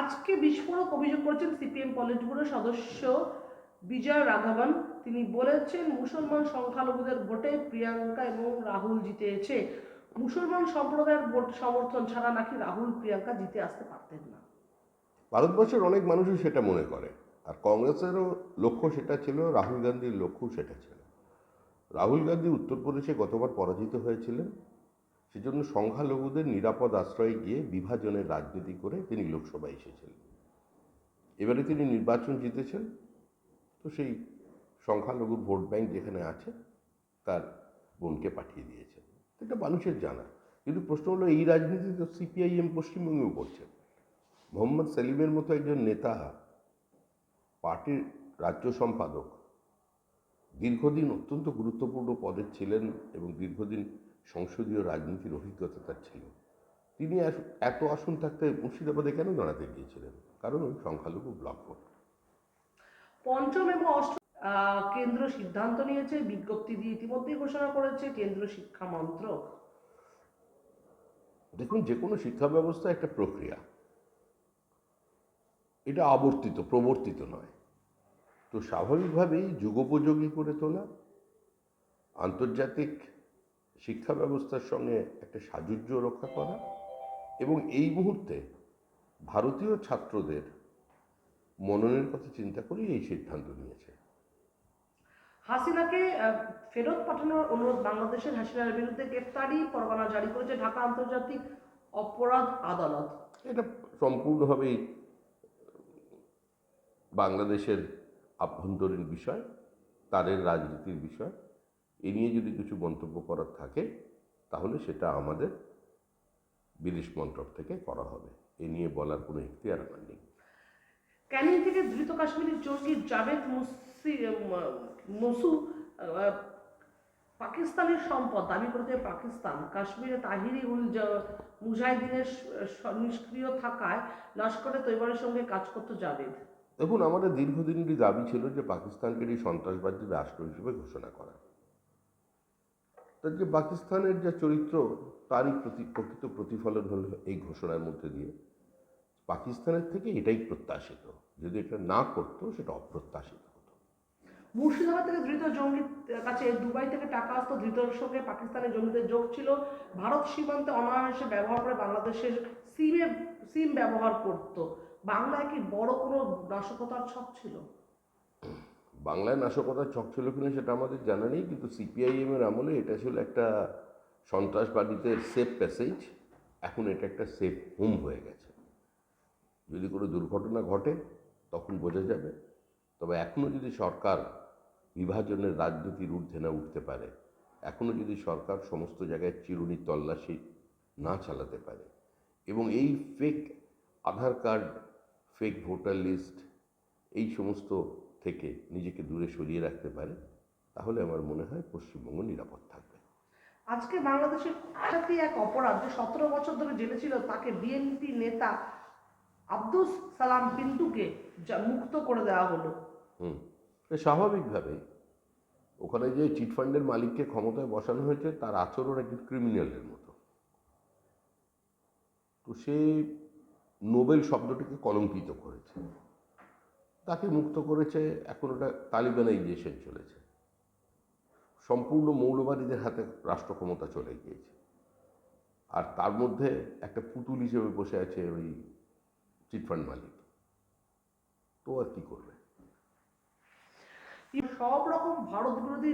আজকে বিস্ফোরক অভিযোগ করেছেন সিপিএম পলিট ব্যুরোর সদস্য বিজয় রাঘবন। তিনি বলেছেন, মুসলমান সংখ্যালঘুদের ভোটে প্রিয়াঙ্কা এবং রাহুল জিতেছে। মুসলমান সম্প্রদায়ের ভোট সমর্থন ছাড়া নাকি রাহুল, প্রিয়াঙ্কা জিতে আসতে পারতেন না। ভারতবর্ষের অনেক মানুষই সেটা মনে করে, আর কংগ্রেসেরও লক্ষ্য সেটা ছিল, রাহুল গান্ধীর লক্ষ্য সেটা ছিল। রাহুল গান্ধী উত্তরপ্রদেশে গতবার পরাজিত হয়েছিলেন। সেজন্য সংখ্যালঘুদের নিরাপদ আশ্রয়ে গিয়ে বিভাজনের রাজনীতি করে তিনি লোকসভায় এসেছিলেন এবারে তিনি নির্বাচন জিতেছেন। তো সেই সংখ্যালঘুর ভোট ব্যাংক যেখানে আছে, তার বোনকে পাঠিয়ে দিয়েছেন। এটা মানুষের জানা। কিন্তু প্রশ্ন হলো, এই রাজনীতি তো সিপিআইএম পশ্চিমবঙ্গেও করছে। মোহাম্মদ সেলিমের মতো একজন নেতা পার্টির রাজ্য সম্পাদক দীর্ঘদিন অত্যন্ত গুরুত্বপূর্ণ পদে ছিলেন এবং দীর্ঘদিন সংসদীয় রাজনীতির অভিজ্ঞতা তার ছিল। তিনি এত আসন থাকতে মুর্শিদাবাদে কেন দাঁড়াতে গিয়েছিলেন? কারণ ওই সংখ্যালঘু ব্লক ভোট। পঞ্চম এবং অষ্টম কেন্দ্র সিদ্ধান্ত নিয়েছে বিজ্ঞপ্তি দিয়ে ইতিমধ্যেই ঘোষণা করেছে কেন্দ্রীয় শিক্ষা মন্ত্রক। দেখুন যে কোনো শিক্ষা ব্যবস্থা একটা প্রক্রিয়া। এটা আবর্তিত প্রবর্তিত নয়। তো স্বাভাবিকভাবেই যুগোপযোগী করে তোলা আন্তর্জাতিক শিক্ষা ব্যবস্থার সঙ্গে একটা সাযুজ্য রক্ষা করা এবং এই মুহূর্তে ভারতীয় ছাত্রদের মননের কথা চিন্তা করে এই সিদ্ধান্ত নিয়েছে। হাসিনাকে ফেরত পাঠানোর অনুরোধ বাংলাদেশের হাসিনার বিরুদ্ধে গ্রেফতারি পরোয়ানা জারি করেছে ঢাকা আন্তর্জাতিক অপরাধ আদালত। এটা সম্পূর্ণভাবেই বাংলাদেশের আভ্যন্তরীণ বিষয় তাদের রাজনীতির বিষয়। এ নিয়ে যদি কিছু মন্তব্য করার থাকে তাহলে সেটা আমাদের বিদেশ মন্ত্রক থেকে করা হবে। এ নিয়ে বলার কোনো ইখতিয়ার আমার নেই। ক্যানিং থেকে ধৃত কাশ্মীরি জঙ্গি জাভেদ মুসি মসু পাকিস্তানের সম্পদ দাবি করেছে পাকিস্তান। কাশ্মীরে তাহিরি উল মুজাহিদিনের নিষ্ক্রিয় থাকায় লস্করে তৈবারের সঙ্গে কাজ করতে জাভেদ। দেখুন আমাদের দীর্ঘদিনেরই দাবি ছিল যে পাকিস্তানকে এই সন্ত্রাসবাদী রাষ্ট্র হিসেবে ঘোষণা করা। তার যে পাকিস্তানের যে চরিত্র, তারই প্রতি, প্রকৃত প্রতিফলন হল এই ঘোষণার মধ্যে দিয়ে। পাকিস্তানের থেকে এটাই প্রত্যাশিত। যদি এটা না করতো, সেটা অপ্রত্যাশিত হতো। মুর্শিদাবাদ থেকে ধৃত জঙ্গির কাছে দুবাই থেকে টাকা আসতো ধৃতর সঙ্গে পাকিস্তানের জঙ্গিদের যোগ ছিল। ভারত সীমান্তে অনায়াসে ব্যবহার করে বাংলাদেশের সিমে, সিম ব্যবহার করত। বাংলায় কি বড় কোনো নাশকতার ছক ছিল? বাংলায় নাশকতার ছক ছিল কিনা সেটা আমাদের জানা নেই, কিন্তু সিপিআইএমের আমলে এটা ছিল একটা সন্ত্রাসবাদীদের সেফ প্যাসেজ এখন এটা একটা সেফ হোম হয়ে গেছে। যদি কোনো দুর্ঘটনা ঘটে, তখন বোঝা যাবে। তবে এখনও যদি সরকার বিভাজনের রাজনীতির ঊর্ধ্বে না উঠতে পারে এখনও যদি সরকার সমস্ত জায়গায় চিরুনি তল্লাশি না চালাতে পারে, এবং এই fake Aadhaar card fake voter list এই সমস্ত থেকে নিজেকে দূরে সরিয়ে রাখতে পারে তাহলে আমার মনে হয় পশ্চিমবঙ্গ নিরাপদ থাকবে। আজকে বাংলাদেশের সাথে এক অপরাধ যে সতেরো বছর ধরে জেলে ছিল তাকে বিএনপি নেতা আব্দুল সালাম পিন্টুকে মুক্ত করে দেওয়া হলো। হুম স্বাভাবিকভাবে ওখানে যে চিটফান্ডের মালিককে ক্ষমতায় বসানো হয়েছে তার আচরণ একজন ক্রিমিনালের মতো। তো সে নোবেল শব্দটিকে কলঙ্কিত করেছে। তাকে মুক্ত করেছে, এখন ওটা তালিবানাইজেশন চলেছে। সম্পূর্ণ মৌলবাদীদের হাতে রাষ্ট্র ক্ষমতা চলে গিয়েছে। আর তার মধ্যে একটা পুতুল হিসেবে বসে আছে ওই চিটফান্ড মালিক। তো আর কি করবে? সব রকম ভারত বিরোধী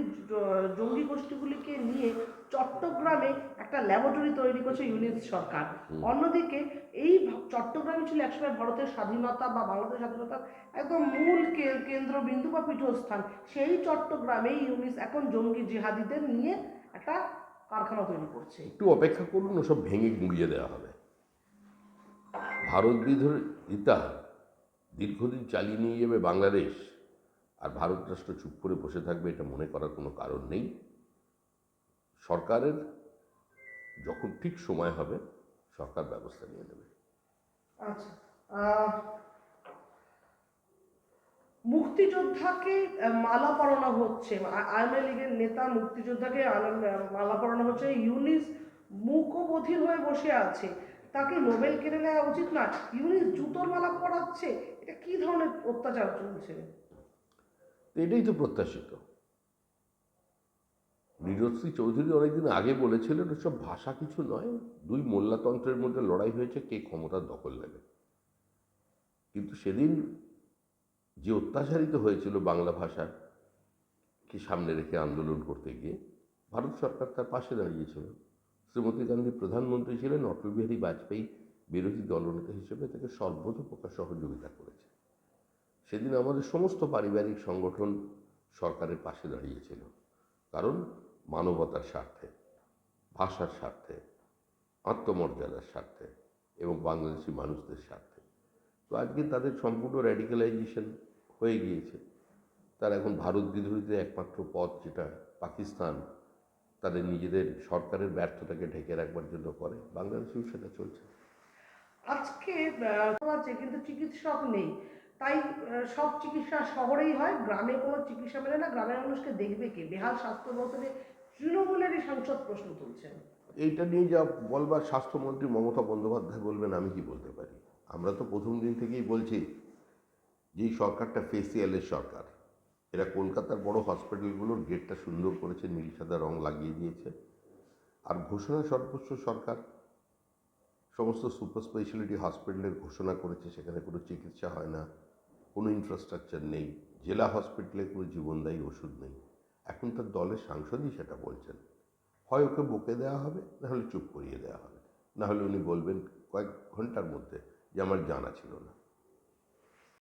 জঙ্গি গোষ্ঠীগুলিকে নিয়ে চট্টগ্রামে একটা ল্যাবরেটরি তৈরি করছে ইউনিট সরকার। অন্যদিকে এই চট্টগ্রামে ছিল একসময় ভারতের স্বাধীনতা বা বাংলাদেশের স্বাধীনতার একদম মূল কেন্দ্রবিন্দু বা পীঠস্থান। সেই চট্টগ্রামে ইউনিস এখন জঙ্গি জিহাদিদের নিয়ে একটা কারখানা তৈরি করছে। একটু অপেক্ষা করুন ওসব ভেঙে গুঁড়িয়ে দেওয়া হবে। ভারত বিরোধিতা দীর্ঘদিন চালিয়ে নিয়ে যাবে বাংলাদেশ। আর ভারত রাষ্ট্র চুপ করে বসে থাকবে এটা মনে করার কোনো কারণ নেই। সরকারের যখন ঠিক সময় হবে, সরকার ব্যবস্থা নিয়ে নেবে। আচ্ছা মুক্তিযোদ্ধাকে মালা পরানো হচ্ছে। আওয়ামী লীগের নেতা মুক্তিযোদ্ধাকে মালা পরানো হচ্ছে। ইউনিস মুকবধির হয়ে বসে আছে। তাকে নোবেল কেড়ে নেওয়া উচিত না ইউনিস জুতোর মালা পরাচ্ছে। এটা কি ধরনের অত্যাচার চলছে? এটাই তো প্রত্যাশিত। নীরশ্রী চৌধুরী অনেকদিন আগে বলেছিলেন ওসব ভাষা কিছু নয়। দুই মোল্লাতন্ত্রের মধ্যে লড়াই হয়েছে, কে ক্ষমতার দখল নেবে? কিন্তু সেদিন যে অত্যাচারিত হয়েছিল বাংলা ভাষার কি সামনে রেখে আন্দোলন করতে গিয়ে, ভারত সরকার তার পাশে দাঁড়িয়েছিল। শ্রীমতী গান্ধী প্রধানমন্ত্রী ছিলেন, অটল বিহারী বাজপেয়ী বিরোধী দলনেতা হিসেবে তাকে সর্বতোপ্রকার সহযোগিতা করেছে সেদিন আমাদের সমস্ত পারিবারিক সংগঠন সরকারের পাশে দাঁড়িয়েছিল। কারণ মানবতার স্বার্থে, ভাষার স্বার্থে, আত্মমর্যাদার স্বার্থে এবং বাংলাদেশি মানুষদের স্বার্থে। তো আজকে তাদের সম্পূর্ণ র্যাডিক্যালাইজেশন হয়ে গিয়েছে। তারা এখন ভারত বিরোধীদের একমাত্র পথ যেটা পাকিস্তান তাদের নিজেদের সরকারের ব্যর্থতাকে ঢেকে রাখবার জন্য করে, বাংলাদেশেও সেটা চলছে। আজকে কিন্তু চিকিৎসক নেই। তাই সব চিকিৎসা শহরেই হয়, গ্রামে কোনো চিকিৎসা মেলে না, গ্রামের মানুষকে দেখবে কে? বেহাল স্বাস্থ্য নিয়ে তৃণমূলেরই সাংসদ প্রশ্ন তুলছেন। এইটা নিয়ে যা বলবার স্বাস্থ্যমন্ত্রী মমতা বন্দ্যোপাধ্যায় বলবেন, আমি কি বলতে পারি? আমরা তো প্রথম দিন থেকেই বলছি, যে সরকারটা ফেসিয়ালের সরকার। এরা কলকাতার বড় হসপিটালগুলোর গেটটা সুন্দর করেছে, নীল সাদা রং লাগিয়ে দিয়েছে। আর ঘোষণা সর্বোচ্চ সরকার, সমস্ত সুপার স্পেশালিটি হসপিটালের ঘোষণা করেছে, সেখানে কোনো চিকিৎসা হয় না। কোনো ইনফ্রাস্ট্রাকচার নেই, জেলা হসপিটালে কোনো জীবনদায়ী ওষুধ নেই। এখন তার দলের সাংসদই সেটা বলছেন। হয় ওকে বকে দেওয়া হবে নাহলে চুপ করিয়ে দেওয়া হবে। নাহলে উনি বলবেন কয়েক ঘণ্টার মধ্যে যে আমার জানা ছিল না।